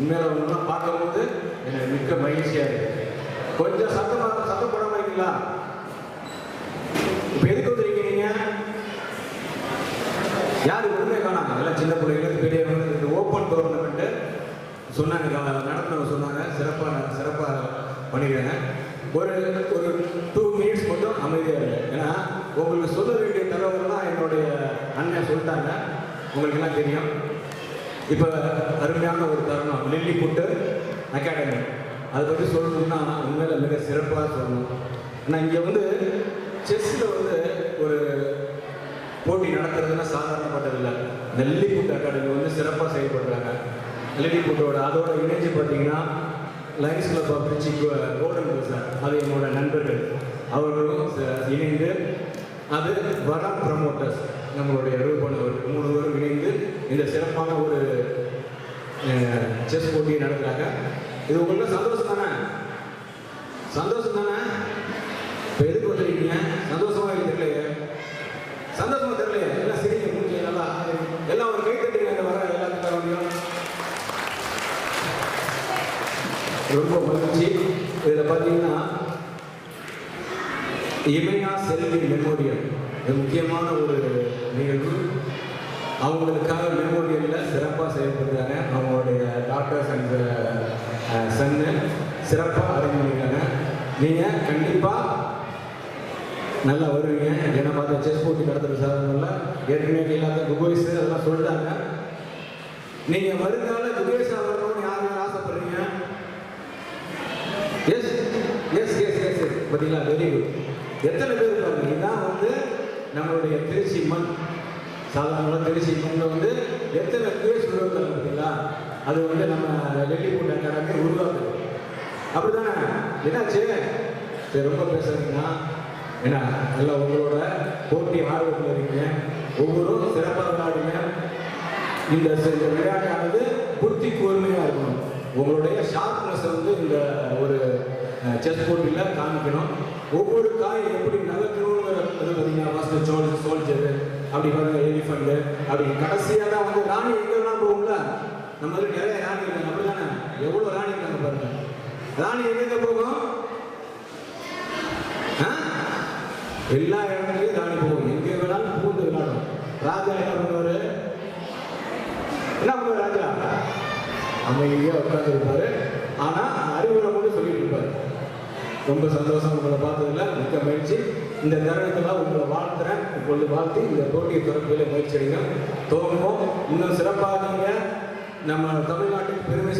உண்மையில ஒன்றுலாம் பார்க்கும்போது எனக்கு மிக்க மகிழ்ச்சியா இருக்கு. கொஞ்சம் சத்தமாக சத்தம் போடாம இருக்கீங்களா? இப்போ எதுக்கு வந்துருக்கீங்க நீங்க? யாரு உண்மை காணாங்க எல்லாம் சின்ன பிள்ளைகளுக்கு பெரியவங்களுக்கு இந்த ஓப்பன் கவர்மெண்ட்டு சொன்னாங்க. நடத்தினவங்க நடத்துனவங்க சொன்னாங்க. சிறப்பாக சிறப்பாக பண்ணிக்கிறேங்க ஒரு ஒரு டூ மினிட்ஸ் மட்டும் அமைதியாக இருக்கு ஏன்னா உங்களுக்கு சொல்ல வேண்டிய தகவல்லாம் என்னுடைய அண்ணன் சொல்லிட்டாங்க. உங்களுக்கு எல்லாம் தெரியும். இப்போ அருமையான ஒரு தருணம். லில்லி புட்டு அகாடமி அதை பற்றி சொல்லணும்னா உண்மையில மிக சிறப்பாக சொல்லணும். ஆனால் இங்கே வந்து செஸ்ஸில் வந்து ஒரு போட்டி நடத்துறதுன்னா சாதாரணப்பட்டதில்லை. இந்த லில்லிபுட் அகாடமி வந்து சிறப்பாக செயல்படுறாங்க. லில்லிபுட்டோட அதோட இணைஞ்சு பார்த்தீங்கன்னா lions club of Trichy golden sir அது என்னோட நண்பர்கள். அவர்களும் இணைந்து அது வரம் ப்ரமோட்டர்ஸ் நம்மளுடைய ரூபாய் மூணு பேரும் இணைந்து இந்த சிறப்பான ஒரு செஸ் போட்டி நடத்துகிறாங்க இது உங்களுக்கு சந்தோஷம் தானே? சந்தோஷம் தானே? இப்போ எதுக்கு வந்துருக்கீங்க? சந்தோஷமா தெரியலையே. சந்தோஷமா தெரியலையே. எல்லாம் சிரிங்க முடிஞ்சு நல்லா. எல்லாம் ஒரு கை தட்டுங்க வர எல்லாத்துக்கும் ரொம்ப மகிழ்ச்சி. இதில் பார்த்தீங்கன்னா இமயா செல்வி மெமோரியல் இது முக்கியமான ஒரு சிறப்பாக அரங்கணிக்கிறாங்க நீங்கள் கண்டிப்பாக நல்லா வருவீங்க. என்ன பார்த்து செஸ் போட்டி நடத்துகிற சாதனங்கள்ல ஏற்கனவே இல்லாத குகோய்ஸ் அதெல்லாம் சொல்லிட்டாங்க. நீங்கள் வருங்கால குகேஷ் வரணும்னு யார் யார் ஆசைப்படுறீங்க? Yes yes yes yes yes பார்த்தீங்களா? வெரி குட் எத்தனை பேர் பாருங்க இதான் வந்து நம்மளுடைய திருச்சி மண். சாதாரணமாக திருச்சி மண்ணில் வந்து எத்தனை குகேஷ் உருவாக்குறாங்க பார்த்தீங்களா அது வந்து நம்ம வெள்ளிப்பூண்ட அகாடமி உருவாக்குது. அப்படிதானே? என்னாச்சு? சரி ரொம்ப பேசுறீங்கன்னா என்ன நல்லா உங்களோட போட்டி ஆர்வத்தில் இருக்கீங்க. ஒவ்வொருவரும் சிறப்பாக விளையாடுங்க. இந்த விளையாட்டானது புத்தி கூர்மையாக இருக்கணும். உங்களுடைய ஷார்ப்னஸ் வந்து இந்த ஒரு செஸ் போட்டியில் காமிக்கணும். ஒவ்வொரு காய் எப்படி நகர்த்தணுங்கிற அது பார்த்தீங்கன்னா ஃபஸ்ட்டு சோல் சோல்ஜர் அப்படி பாருங்க எலிஃபண்ட் அப்படி கடைசியாக தான் வந்து ராணி எங்கே வேணாலும் போகும்ல? நம்ம இதுல நிறைய ராணி இருக்காங்க அப்படிதானே எவ்வளோ ராணி இருக்காங்க பாருங்க ராணி எங்க போகும்? எல்லா இடத்துலையும் ராணி போகும். எங்கே வேணாலும் பூந்து விளையாடும் ராஜா என்ன பண்ணுவாரு? என்ன பண்ணுவார் ராஜா? அமைதியா உட்கார்ந்து இருப்பாரு ஆனா அறிவுரை மட்டும் சொல்லிட்டு இருப்பாரு. ரொம்ப சந்தோஷம் உங்களை பார்த்ததுல மிக்க மகிழ்ச்சி. இந்த தருணத்தில் உங்களை வாழ்த்துறேன். இப்பொழுது வாழ்த்து இந்த போட்டியை திறப்பில் முயற்சி எடுங்க தோங்குவோம் இன்னும் சிறப்பாக நம்ம தமிழ்நாட்டுக்கு பெருமை